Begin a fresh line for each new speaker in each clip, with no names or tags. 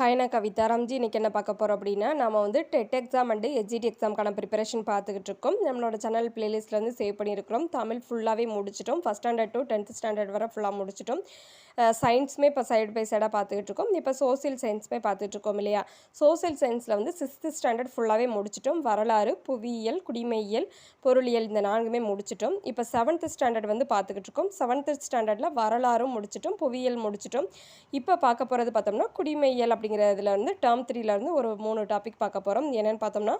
Hi நான் கவிதா ராம்ஜி இன்றைக்கி என்ன பார்க்க போகிறோம் அப்படின்னா நம்ம வந்து டெட் எக்ஸாம் அண்டு எஜிடி எக்ஸாம்க்கான ப்ரிப்பரேஷன் பார்த்துக்கிட்டு இருக்கோம். நம்மளோட சேனல் பிளேலிஸ்ட்டில் வந்து சேவ் பண்ணியிருக்கிறோம். தமிழ் ஃபுல்லாகவே முடிச்சிட்டோம். First standard to tenth standard வரை ஃபுல்லாக முடிச்சிட்டோம். சயின்ஸுமே இப்போ சைடு பை சைடாக பார்த்துக்கிட்டு இருக்கோம். இப்போ சோசியல் சயின்ஸுமே பார்த்துட்டு இருக்கோம் இல்லையா? சோசியல் சயின்ஸில் வந்து சிக்ஸ்த்து ஸ்டாண்டர்ட் ஃபுல்லாகவே முடிச்சிட்டோம். வரலாறு புவியியல் குடிமையியல் பொருளியல் இந்த நான்குமே முடிச்சிட்டோம். இப்போ செவன்த்து ஸ்டாண்டர்ட் வந்து பார்த்துக்கிட்டு இருக்கோம். செவன்த்து ஸ்டாண்டர்டில் வரலாறும் முடிச்சிட்டோம். புவியியல் முடிச்சிட்டோம். இப்போ பார்க்க போகிறது பார்த்தோம்னா குடிமையியல் அப்படிங்கிறதுல வந்து டேர்ம் த்ரீலேருந்து ஒரு மூணு டாபிக் பார்க்க போகிறோம் என்னென்னு பார்த்தோம்னா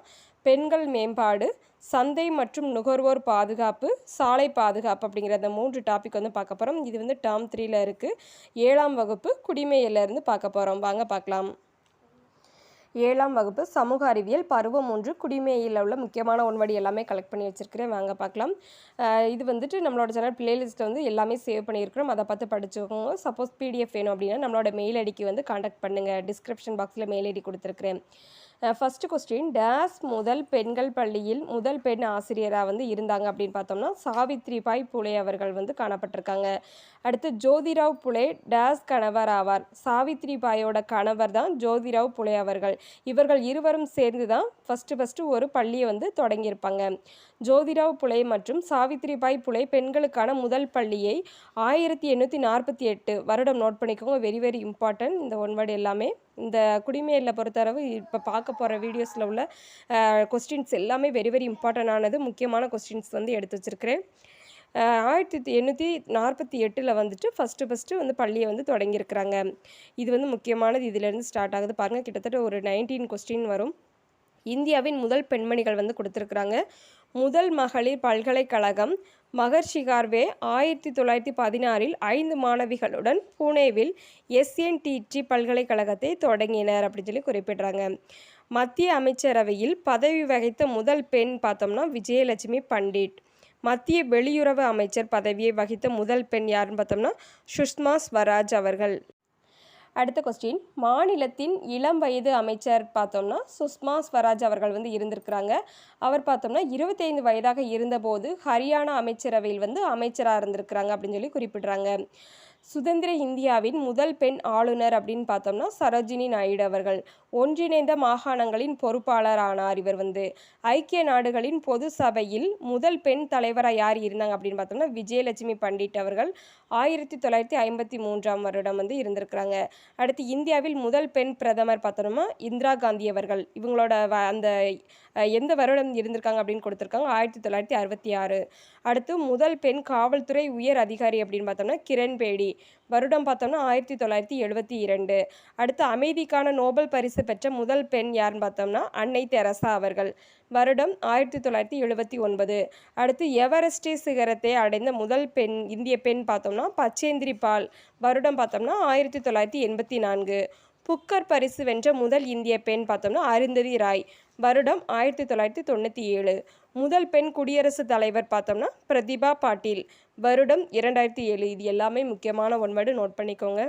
பெண்கள் மேம்பாடு சந்தை மற்றும் நுகர்வோர் பாதுகாப்பு சாலை பாதுகாப்பு அப்படிங்கிற அந்த மூன்று டாபிக் வந்து பார்க்க போகிறோம் இது வந்து டேர்ம் த்ரீல இருக்குது ஏழாம் வகுப்பு குடிமையிலேருந்து பார்க்க போகிறோம் வாங்க பார்க்கலாம். ஏழாம் வகுப்பு சமூக அறிவியல் பருவம் ஒன்று குடிமையில் உள்ள முக்கியமான ஒன்வடி எல்லாமே கலெக்ட் பண்ணி வச்சுருக்கிறேன். வாங்க பார்க்கலாம். இது வந்துட்டு நம்மளோட சேனல் பிளேலிஸ்ட்டில் வந்து எல்லாமே சேவ் பண்ணியிருக்கிறோம். அதை பார்த்து படிச்சுக்கோங்க. சப்போஸ் பிடிஎஃப் வேணும் அப்படின்னா நம்மளோட மெயில் ஐடிக்கு வந்து காண்டாக்ட் பண்ணுங்கள் டிஸ்கிரிப்ஷன் பாக்ஸில் மெயில் ஐடி கொடுத்துருக்குறேன். ஃபஸ்ட்டு கொஸ்டின் டேஸ் முதல் பெண்கள் பள்ளியில் முதல் பெண் ஆசிரியராக வந்து இருந்தாங்க அப்படின்னு பார்த்தோம்னா சாவித்ரிபாய் புலே அவர்கள் வந்து காணப்பட்டிருக்காங்க. அடுத்து ஜோதிராவ் புலே டேஸ் கணவர் ஆவார். சாவித்ரிபாயோட கணவர் தான் ஜோதிராவ் புலே அவர்கள். இவர்கள் இருவரும் சேர்ந்து தான் ஃபஸ்ட்டு ஃபஸ்ட்டு ஒரு பள்ளியை வந்து தொடங்கியிருப்பாங்க. ஜோதிராவ் புலே மற்றும் சாவித்ரிபாய் புலே பெண்களுக்கான முதல் பள்ளியை ஆயிரத்தி எண்ணூற்றி நாற்பத்தி எட்டு. வருடம் நோட் பண்ணிக்கோங்க. வெரி வெரி இம்பார்ட்டன்ட் இந்த ஒன் வேர்டு எல்லாமே இந்த குடிமையில பொறுத்தளவு இப்போ பார்க்க போகிற வீடியோஸில் உள்ள கொஸ்டின்ஸ் எல்லாமே வெரி வெரி இம்பார்ட்டன்ட் ஆனது முக்கியமான கொஸ்டின்ஸ் வந்து எடுத்து வச்சுருக்கிறேன். ஆயிரத்தி எண்ணூற்றி நாற்பத்தி எட்டில் வந்துட்டு ஃபஸ்ட்டு ஃபஸ்ட்டு வந்து பள்ளியை வந்து தொடங்கியிருக்கிறாங்க. இது வந்து முக்கியமானது இதிலேருந்து ஸ்டார்ட் ஆகுது. பாருங்கள் கிட்டத்தட்ட ஒரு நைன்டீன் கொஸ்டின் வரும். இந்தியாவின் முதல் பெண்மணிகள் வந்து கொடுத்துருக்குறாங்க. முதல் மகளிர் பல்கலைக்கழகம் மகர்ஷி கார்வே ஆயிரத்தி தொள்ளாயிரத்தி பதினாறில் ஐந்து மாணவிகளுடன் புனேவில் எஸ்என்டிடி பல்கலைக்கழகத்தை தொடங்கினர் அப்படின்னு சொல்லி குறிப்பிடுறாங்க. மத்திய அமைச்சரவையில் பதவி வகித்த முதல் பெண் பார்த்தோம்னா விஜயலட்சுமி பண்டிட். மத்திய வெளியுறவு அமைச்சர் பதவியை வகித்த முதல் பெண் யாருன்னு பார்த்தோம்னா சுஷ்மா ஸ்வராஜ் அவர்கள். அடுத்த கொஸ்டின் மாநிலத்தின் இளம் வயது அமைச்சர் பார்த்தோம்னா சுஷ்மா ஸ்வராஜ் அவர்கள் வந்து இருந்திருக்கிறாங்க. அவர் பார்த்தோம்னா இருபத்தைந்து வயதாக இருந்தபோது ஹரியானா அமைச்சரவையில் வந்து அமைச்சராக இருந்திருக்கிறாங்க அப்படின்னு சொல்லி குறிப்பிடுறாங்க. சுதந்திர இந்தியாவின் முதல் பெண் ஆளுநர் அப்படின்னு பார்த்தோம்னா சரோஜினி நாயுடு அவர்கள். ஒன்றிணைந்த மாகாணங்களின் பொறுப்பாளர் ஆனார் இவர் வந்து. ஐக்கிய நாடுகளின் பொது சபையில் முதல் பெண் தலைவராக யார் இருந்தாங்க அப்படின்னு பார்த்தோம்னா விஜயலட்சுமி பண்டிட் அவர்கள். ஆயிரத்தி தொள்ளாயிரத்தி ஐம்பத்தி மூன்றாம் வருடம் வந்து இருந்திருக்கிறாங்க. அடுத்து இந்தியாவில் முதல் பெண் பிரதமர் பார்த்தோம்னா இந்திரா காந்தி அவர்கள். இவங்களோட வ- அந்த எந்த வருடம் இருந்திருக்காங்க அப்படின்னு கொடுத்துருக்காங்க ஆயிரத்தி தொள்ளாயிரத்தி அறுபத்தி ஆறு. அடுத்து முதல் பெண் காவல்துறை உயர் அதிகாரி அப்படின்னு பார்த்தோம்னா கிரண் பேடி வருடம் பார்த்தோம்னா ஆயிரத்தி தொள்ளாயிரத்தி எழுபத்தி இரண்டு. அடுத்து அமைதிக்கான நோபல் பரிசு பெற்ற முதல் பெண் யாருன்னு பார்த்தோம்னா அன்னை தெரசா அவர்கள். வருடம் ஆயிரத்தி தொள்ளாயிரத்தி எழுபத்தி ஒன்பது. அடுத்து எவரெஸ்டே சிகரத்தை அடைந்த முதல் பெண் இந்திய பெண் பார்த்தோம்னா பச்சேந்திரி பால். வருடம் பார்த்தோம்னா ஆயிரத்தி தொள்ளாயிரத்தி எண்பத்தி நான்கு. புக்கர் பரிசு வென்ற முதல் இந்திய பெண் பார்த்தோம்னா அருந்ததி ராய். வருடம் ஆயிரத்தி தொள்ளாயிரத்தி தொண்ணூற்றி ஏழு. முதல் பெண் குடியரசுத் தலைவர் பார்த்தோம்னா பிரதிபா பாட்டீல். வருடம் இரண்டாயிரத்தி ஏழு. இது எல்லாமே முக்கியமான ஒன்வேர்டு நோட் பண்ணிக்கோங்க.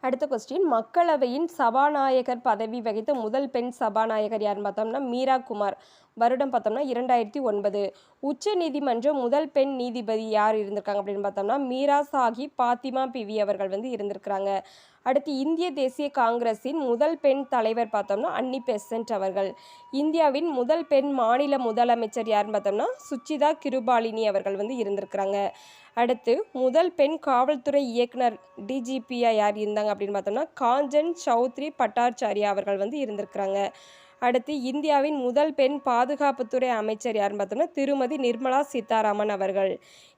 அடுத்த கொஸ்டின் மக்களவையின் சபாநாயகர் பதவி வகித்த முதல் பெண் சபாநாயகர் யாருன்னு பார்த்தோம்னா மீரா குமார். வருடம் பார்த்தோம்னா இரண்டாயிரத்தி ஒன்பது. உச்ச நீதிமன்ற முதல் பெண் நீதிபதி யார் இருந்திருக்காங்க அப்படின்னு பார்த்தோம்னா மீரா சாஹிப் பாத்திமா பிவி அவர்கள் வந்து இருந்திருக்கிறாங்க. அடுத்து இந்திய தேசிய காங்கிரஸின் முதல் பெண் தலைவர் பார்த்தோம்னா அன்னி பெசன்ட் அவர்கள். இந்தியாவின் முதல் பெண் மாநில முதலமைச்சர் யாருன்னு பார்த்தோம்னா சுச்சிதா கிருபாலினி அவர்கள் வந்து இருந்திருக்கிறாங்க. அடுத்து முதல் பெண் காவல்துறை இயக்குனர் டிஜிபியாக யார் இருந்தாங்க அப்படின்னு பார்த்தோம்னா காஞ்சன் சௌத்ரி பட்டாச்சாரியா அவர்கள் வந்து இருந்திருக்கிறாங்க. அடுத்து இந்தியாவின் முதல் பெண் பாதுகாப்புத்துறை அமைச்சர் யாருன்னு பார்த்தோம்னா திருமதி நிர்மலா சீதாராமன் அவர்கள்.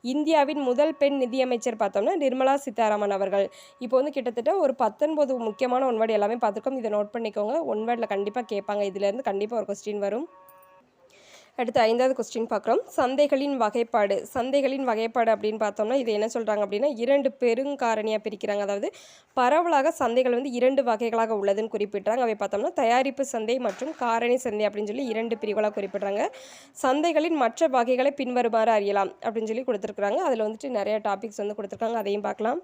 இந்தியாவின் முதல் பெண் நிதியமைச்சர் பார்த்தோம்னா நிர்மலா சீதாராமன் அவர்கள். இப்போ வந்து கிட்டத்தட்ட ஒரு பத்தொன்பது முக்கியமான ஒன்வேர்டு எல்லாமே பார்த்துருக்கோம். இதை நோட் பண்ணிக்கோங்க. ஒன்வேர்டில் கண்டிப்பாக கேட்பாங்க. இதுலேருந்து கண்டிப்பாக ஒரு கொஸ்டின் வரும். அடுத்து ஐந்தாவது கொஸ்டின் பார்க்குறோம். சந்தைகளின் வகைப்பாடு. சந்தைகளின் வகைப்பாடு அப்படின்னு பார்த்தோம்னா இது என்ன சொல்கிறாங்க அப்படின்னா இரண்டு பெருங்காரணியாக பிரிக்கிறாங்க. அதாவது பரவலாக சந்தைகள் வந்து இரண்டு வகைகளாக உள்ளதுன்னு குறிப்பிட்றாங்க. அவை பார்த்தோம்னா தயாரிப்பு சந்தை மற்றும் காரணி சந்தை அப்படின்னு சொல்லி இரண்டு பிரிவுகளாக குறிப்பிட்றாங்க. சந்தைகளின் மற்ற வகைகளை பின்வருமாறு அறியலாம் அப்படின்னு சொல்லி கொடுத்துருக்குறாங்க. அதில் வந்துட்டு நிறைய டாபிக்ஸ் வந்து கொடுத்துருக்காங்க. அதையும் பார்க்கலாம்.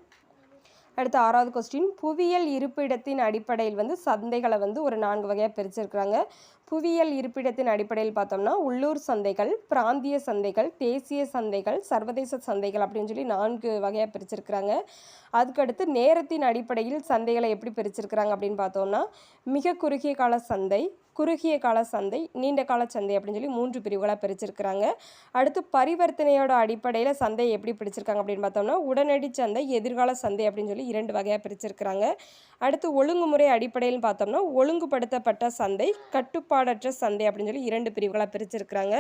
அடுத்து ஆறாவது கொஸ்டின் புவியியல் இருப்பிடத்தின் அடிப்படையில் வந்து சந்தைகளை வந்து ஒரு நான்கு வகையாக பிரிச்சிருக்கிறாங்க. புவியியல் இருப்பிடத்தின் அடிப்படையில் பார்த்தோம்னா உள்ளூர் சந்தைகள் பிராந்திய சந்தைகள் தேசிய சந்தைகள் சர்வதேச சந்தைகள் அப்படின்னு சொல்லி நான்கு வகையாக பிரிச்சிருக்கிறாங்க. அதுக்கடுத்து நேரத்தின் அடிப்படையில் சந்தைகளை எப்படி பிரிச்சிருக்கிறாங்க அப்படின்னு பார்த்தோம்னா மிக குறுகிய கால சந்தை குறுகிய கால சந்தை நீண்ட கால சந்தை அப்படின்னு சொல்லி மூன்று பிரிவுகளாக பிரிச்சிருக்கிறாங்க. அடுத்து பரிவர்த்தனையோட அடிப்படையில் சந்தையை எப்படி பிரிச்சிருக்காங்க அப்படின்னு பார்த்தோம்னா உடனடி சந்தை எதிர்கால சந்தை அப்படின்னு சொல்லி இரண்டு வகையாக பிரிச்சிருக்கிறாங்க. அடுத்து ஒழுங்குமுறை அடிப்படையில் பார்த்தோம்னா ஒழுங்குபடுத்தப்பட்ட சந்தை கட்டுப்பாடு கட்டுப்பாடற்ற சந்தை அப்படின்னு சொல்லி இரண்டு பிரிவுகளாக பிரிச்சிருக்கிறாங்க.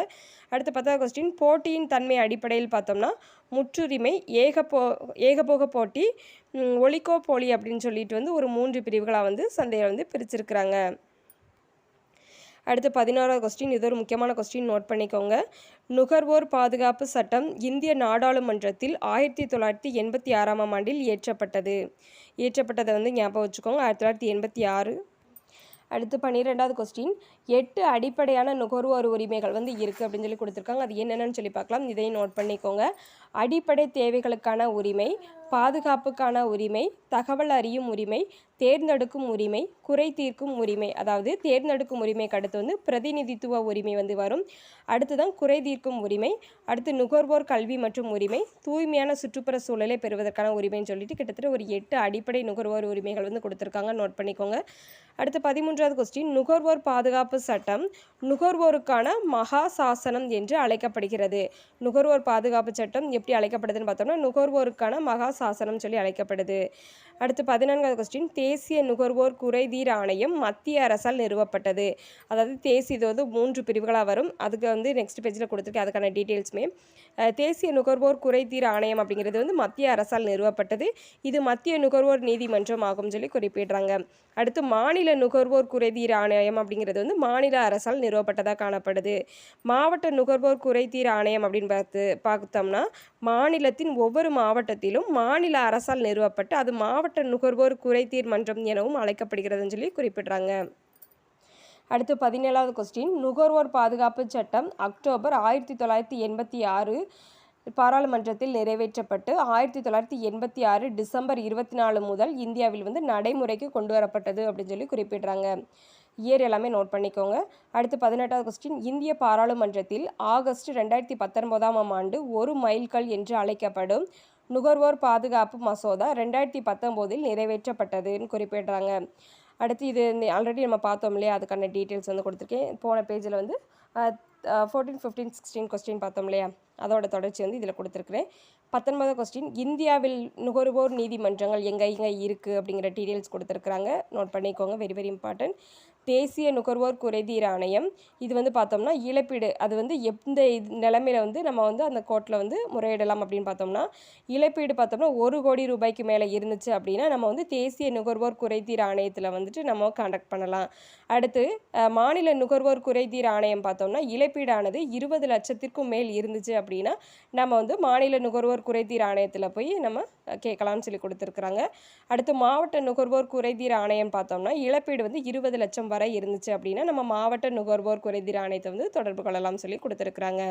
அடுத்து பத்தாவது கொஸ்டின் போட்டியின் தன்மை அடிப்படையில் பார்த்தோம்னா முற்றுரிமை ஏகப்போ ஏகபோக போட்டி ஒலிகோ போலி அப்படின்னு சொல்லிட்டு வந்து ஒரு மூன்று பிரிவுகளாக வந்து சந்தையை வந்து பிரிச்சிருக்கிறாங்க. அடுத்து பதினாறாவது கொஸ்டின் இது ஒரு முக்கியமான கொஸ்டின் நோட் பண்ணிக்கோங்க. நுகர்வோர் பாதுகாப்பு சட்டம் இந்திய நாடாளுமன்றத்தில் ஆயிரத்தி தொள்ளாயிரத்தி எண்பத்தி ஆறாம் ஆண்டில் இயற்றப்பட்டது. இயற்றப்பட்டதை வந்து ஞாபகம் வச்சுக்கோங்க ஆயிரத்தி தொள்ளாயிரத்தி எண்பத்தி ஆறு அடுத்து பன்னிரெண்டாவது கொஸ்டின் எட்டு அடிப்படையான நுகர்வோர் உரிமைகள் வந்து இருக்குது அப்படின்னு சொல்லி கொடுத்துருக்காங்க. அது என்னென்னு சொல்லி பார்க்கலாம். இதையும் நோட் பண்ணிக்கோங்க. அடிப்படை தேவைகளுக்கான உரிமை பாதுகாப்புக்கான உரிமை தகவல் அறியும் உரிமை தேர்ந்தெடுக்கும் உரிமை குறை தீர்க்கும் உரிமை. அதாவது தேர்ந்தெடுக்கும் உரிமைக்கு அடுத்து வந்து பிரதிநிதித்துவ உரிமை வந்து வரும். அடுத்து தான் குறை தீர்க்கும் உரிமை அடுத்து நுகர்வோர் கல்வி மற்றும் உரிமை தூய்மையான சுற்றுப்புற சூழலை பெறுவதற்கான உரிமைன்னு சொல்லிட்டு கிட்டத்தட்ட ஒரு எட்டு அடிப்படை நுகர்வோர் உரிமைகள் வந்து கொடுத்துருக்காங்க. நோட் பண்ணிக்கோங்க. அடுத்து பதிமூன்றாவது கொஸ்டின் நுகர்வோர் பாதுகாப்பு சட்டம் நுகர்வோருக்கான மகா சாசனம் என்று அழைக்கப்படுகிறது. நுகர்வோர் பாதுகாப்பு சட்டம் எப்படி அழைக்கப்படுதுன்னு பார்த்தோம்னா நுகர்வோருக்கான மகா சாசனம் சொல்லி அழைக்கப்படுது. அடுத்து பதினான்காவது கொஸ்டின் தேசிய நுகர்வோர் குறைதீர் ஆணையம் மத்திய அரசால் நிறுவப்பட்டது. அதாவது தேசிய இது வந்து மூன்று பிரிவுகளாக வரும். அதுக்கு வந்து நெக்ஸ்ட் பேஜில் கொடுத்துருக்கேன். அதுக்கான டீட்டெயில்ஸுமே தேசிய நுகர்வோர் குறைதீர் ஆணையம் அப்படிங்கிறது வந்து மத்திய அரசால் நிறுவப்பட்டது. இது மத்திய நுகர்வோர் நீதிமன்றம் ஆகும் சொல்லி குறிப்பிடுறாங்க. அடுத்து மாநில நுகர்வோர் குறைதீர் ஆணையம் அப்படிங்கிறது வந்து மாநில அரசால் நிறுவப்பட்டதாக காணப்படுது. மாவட்ட நுகர்வோர் குறைதீர் ஆணையம் அப்படின்னு பார்த்து பார்த்தோம்னா மாநிலத்தின் ஒவ்வொரு மாவட்டத்திலும் மாநில அரசால் நிறுவப்பட்டு அது மாவட்ட நுகர்வோர் குறைதீர் மன்றம் எனவும் அழைக்கப்படுகிறதுன்னு சொல்லி குறிப்பிடுறாங்க. அடுத்து பதினேழாவது கொஸ்டின் நுகர்வோர் பாதுகாப்பு சட்டம் அக்டோபர் ஆயிரத்தி தொள்ளாயிரத்தி எண்பத்தி ஆறு பாராளுமன்றத்தில் நிறைவேற்றப்பட்டு ஆயிரத்தி தொள்ளாயிரத்தி எண்பத்தி ஆறு டிசம்பர் இருபத்தி நாலு முதல் இந்தியாவில் வந்து நடைமுறைக்கு கொண்டு வரப்பட்டது அப்படின்னு சொல்லி குறிப்பிடுறாங்க. இயர் எல்லாமே நோட் பண்ணிக்கோங்க. அடுத்து பதினெட்டாவது கொஸ்டின் இந்திய பாராளுமன்றத்தில் ஆகஸ்ட் ரெண்டாயிரத்தி பத்தொன்பதாம் ஆண்டு ஒரு மைல்கல் என்று அழைக்கப்படும் நுகர்வோர் பாதுகாப்பு மசோதா ரெண்டாயிரத்தி பத்தொம்போதில் நிறைவேற்றப்பட்டதுன்னு குறிப்பிடுறாங்க. அடுத்து இது ஆல்ரெடி நம்ம பார்த்தோம் இல்லையா? அதுக்கான டீட்டெயில்ஸ் வந்து கொடுத்துருக்கேன். போன பேஜில் வந்து ஃபோர்டீன் ஃபிஃப்டீன் சிக்ஸ்டீன் கொஸ்டின் பார்த்தோம் இல்லையா? அதோட தொடர்ச்சி வந்து இதில் கொடுத்துருக்குறேன். பத்தொன்பது கொஸ்டின் இந்தியாவில் நுகர்வோர் நீதிமன்றங்கள் எங்கே எங்கே இருக்குது அப்படிங்கிற டீட்டெயில்ஸ் கொடுத்துருக்குறாங்க. நோட் பண்ணிக்கோங்க வெரி வெரி இம்பார்ட்டன்ட் தேசிய நுகர்வோர் குறைதீர் ஆணையம். இது வந்து பார்த்தோம்னா இழப்பீடு. அது வந்து எந்த நிலைமையில் வந்து நம்ம வந்து அந்த கோர்ட்டில் வந்து முறையிடலாம் அப்படின்னு பார்த்தோம்னா இழப்பீடு பார்த்தோம்னா ஒரு கோடி ரூபாய்க்கு மேலே இருந்துச்சு அப்படின்னா நம்ம வந்து தேசிய நுகர்வோர் குறைதீர் ஆணையத்தில் வந்துட்டு நம்ம காண்டக்ட் பண்ணலாம். அடுத்து மாநில நுகர்வோர் குறைதீர் ஆணையம் பார்த்தோம்னா இழப்பீடானது இருபது லட்சத்திற்கும் மேல் இருந்துச்சு அப்படின்னா நம்ம வந்து மாநில நுகர்வோர் குறைதீர் ஆணையத்தில் போய் நம்ம கேட்கலாம்னு சொல்லி கொடுத்துருக்குறாங்க. அடுத்து மாவட்ட நுகர்வோர் குறைதீர் ஆணையம் பார்த்தோம்னா இழப்பீடு வந்து இருபது லட்சம் வரை இருந்துச்சு அப்படின்னா நம்ம மாவட்ட நுகர்வோர் குறைதீர் ஆணையத்தை வந்து தொடர்பு கொள்ளலாம் சொல்லி கொடுத்துருக்குறாங்க.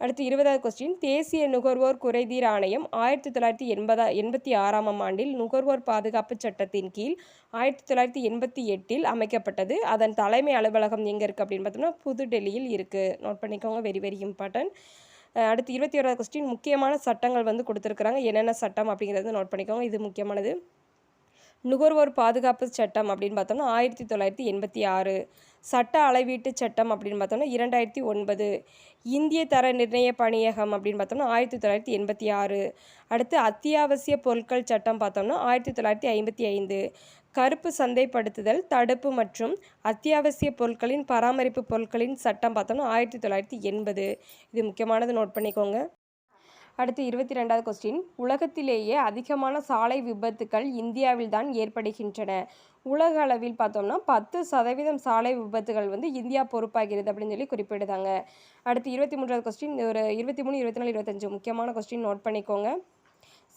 அடுத்து இருபதாவது கொஸ்டின் தேசிய நுகர்வோர் குறைதீர் ஆணையம் ஆயிரத்தி தொள்ளாயிரத்தி எண்பதா எண்பத்தி ஆறாம் ஆண்டில் நுகர்வோர் பாதுகாப்பு சட்டத்தின் கீழ் ஆயிரத்தி தொள்ளாயிரத்தி எண்பத்தி எட்டில் அமைக்கப்பட்டது. அதன் தலைமை அலுவலகம் எங்கே இருக்குது அப்படின்னு பார்த்தோம்னா புதுடெல்லியில் இருக்குது நோட் பண்ணிக்கோங்க வெரி வெரி இம்பார்ட்டன்ட் அடுத்து இருபத்தி ஓராவது கொஸ்டின் முக்கியமான சட்டங்கள் வந்து கொடுத்துருக்குறாங்க. என்னென்ன சட்டம் அப்படிங்கிறது நோட் பண்ணிக்கோங்க. இது முக்கியமானது. நுகர்வோர் பாதுகாப்பு சட்டம் அப்படின்னு பார்த்தோம்னா ஆயிரத்தி தொள்ளாயிரத்தி எண்பத்தி ஆறு. சட்ட அளவீட்டு சட்டம் அப்படின்னு பார்த்தோம்னா இரண்டாயிரத்தி ஒன்பது. இந்திய தர நிர்ணய பணியகம் அப்படின்னு பார்த்தோம்னா ஆயிரத்தி தொள்ளாயிரத்தி எண்பத்தி ஆறு. அடுத்து அத்தியாவசிய பொருட்கள் சட்டம் பார்த்தோம்னா ஆயிரத்தி தொள்ளாயிரத்தி ஐம்பத்தி ஐந்து. கருப்பு சந்தைப்படுத்துதல் தடுப்பு மற்றும் அத்தியாவசிய பொருட்களின் பராமரிப்பு பொருட்களின் சட்டம் பார்த்தோம்னா ஆயிரத்தி தொள்ளாயிரத்தி எண்பது. இது முக்கியமானது நோட் பண்ணிக்கோங்க. அடுத்து இருபத்தி ரெண்டாவது கொஸ்டின் உலகத்திலேயே அதிகமான சாலை விபத்துக்கள் இந்தியாவில் தான் ஏற்படுகின்றன. உலக அளவில் பார்த்தோம்னா பத்து சதவீதம் சாலை விபத்துகள் வந்து இந்தியா பொறுப்பாகிறது அப்படின்னு சொல்லி குறிப்பிடுதாங்க. அடுத்து இருபத்தி மூன்றாவது கொஸ்டின் ஒரு இருபத்தி மூணு இருபத்தி நாலு இருபத்தஞ்சு முக்கியமான கொஸ்டின் நோட் பண்ணிக்கோங்க.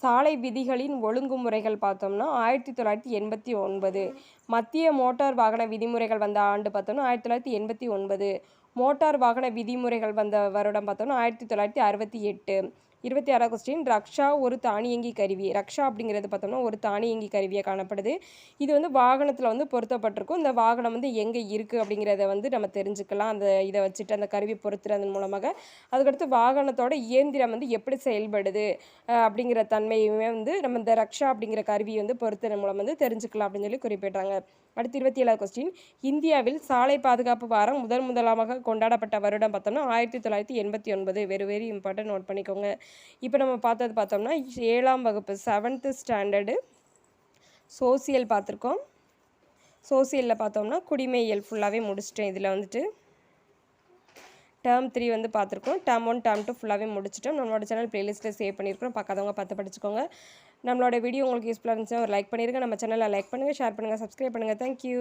சாலை விதிகளின் ஒழுங்குமுறைகள் பார்த்தோம்னா ஆயிரத்தி தொள்ளாயிரத்தி எண்பத்தி ஒன்பது. மத்திய மோட்டார் வாகன விதிமுறைகள் வந்த ஆண்டு பார்த்தோம்னா ஆயிரத்தி தொள்ளாயிரத்தி எண்பத்தி ஒன்பது. மோட்டார் வாகன விதிமுறைகள் வந்த வருடம் பார்த்தோம்னா ஆயிரத்தி தொள்ளாயிரத்தி அறுபத்தி எட்டு. இருபத்தி ஆறாவது கொஸ்டின் ரக்ஷா ஒரு தானியங்கி கருவி. ரக்ஷா அப்படிங்கிறது பார்த்தோம்னா ஒரு தானியங்கி கருவியாக காணப்படுது. இது வந்து வாகனத்தில் வந்து பொருத்தப்பட்டிருக்கும். இந்த வாகனம் வந்து எங்கே இருக்குது அப்படிங்கிறத வந்து நம்ம தெரிஞ்சுக்கலாம். அந்த இதை வச்சுட்டு அந்த கருவி பொருத்துறதன் மூலமாக. அதுக்கடுத்து வாகனத்தோட இயந்திரம் வந்து எப்படி செயல்படுது அப்படிங்கிற தன்மையுமே வந்து நம்ம இந்த ரக்ஷா அப்படிங்கிற கருவியை வந்து பொருத்துறதன் மூலம் வந்து தெரிஞ்சுக்கலாம் அப்படின்னு சொல்லி குறிப்பிட்றாங்க. அடுத்து இருபத்தி ஏழாவது கொஸ்டின் இந்தியாவில் சாலை பாதுகாப்பு வாரம் முதன் முதலாக கொண்டாடப்பட்ட வருடம் பார்த்தோம்னா ஆயிரத்தி தொள்ளாயிரத்தி எண்பத்தி ஒன்பது. வெரி வெரி இம்பார்ட்டன்ட் நோட் பண்ணிக்கோங்க. இப்போ நம்ம பார்த்தது பார்த்தோம்னா ஏழாம் வகுப்பு செவன்த்து ஸ்டாண்டர்டு சோசியல் பார்த்துருக்கோம். சோசியலில் பார்த்தோம்னா குடிமையியல் ஃபுல்லாகவே முடிச்சிட்டேன் இதில் வந்துட்டு. டேர்ம் த்ரீ வந்து பார்த்துருக்கோம். டேர்ம் ஒன் டேர்ம் டூ ஃபுல்லாகவே முடிச்சிட்டோம். நம்மளோட சேனல் ப்ளேலிஸ்ட்டில் சேவ் பண்ணியிருக்கோம் பார்க்காதவங்க பார்த்து படிச்சுக்கோங்க. நம்மளோட வீடியோ உங்களுக்கு யூஸ்ஃபுல்லாக இருந்துச்சுன்னா ஒரு லைக் பண்ணிடுங்க நம்ம சேனலில் லைக் பண்ணுங்கள் ஷேர் பண்ணுங்கள் சப்ஸ்கிரைப் பண்ணுங்கள் தேங்க்யூ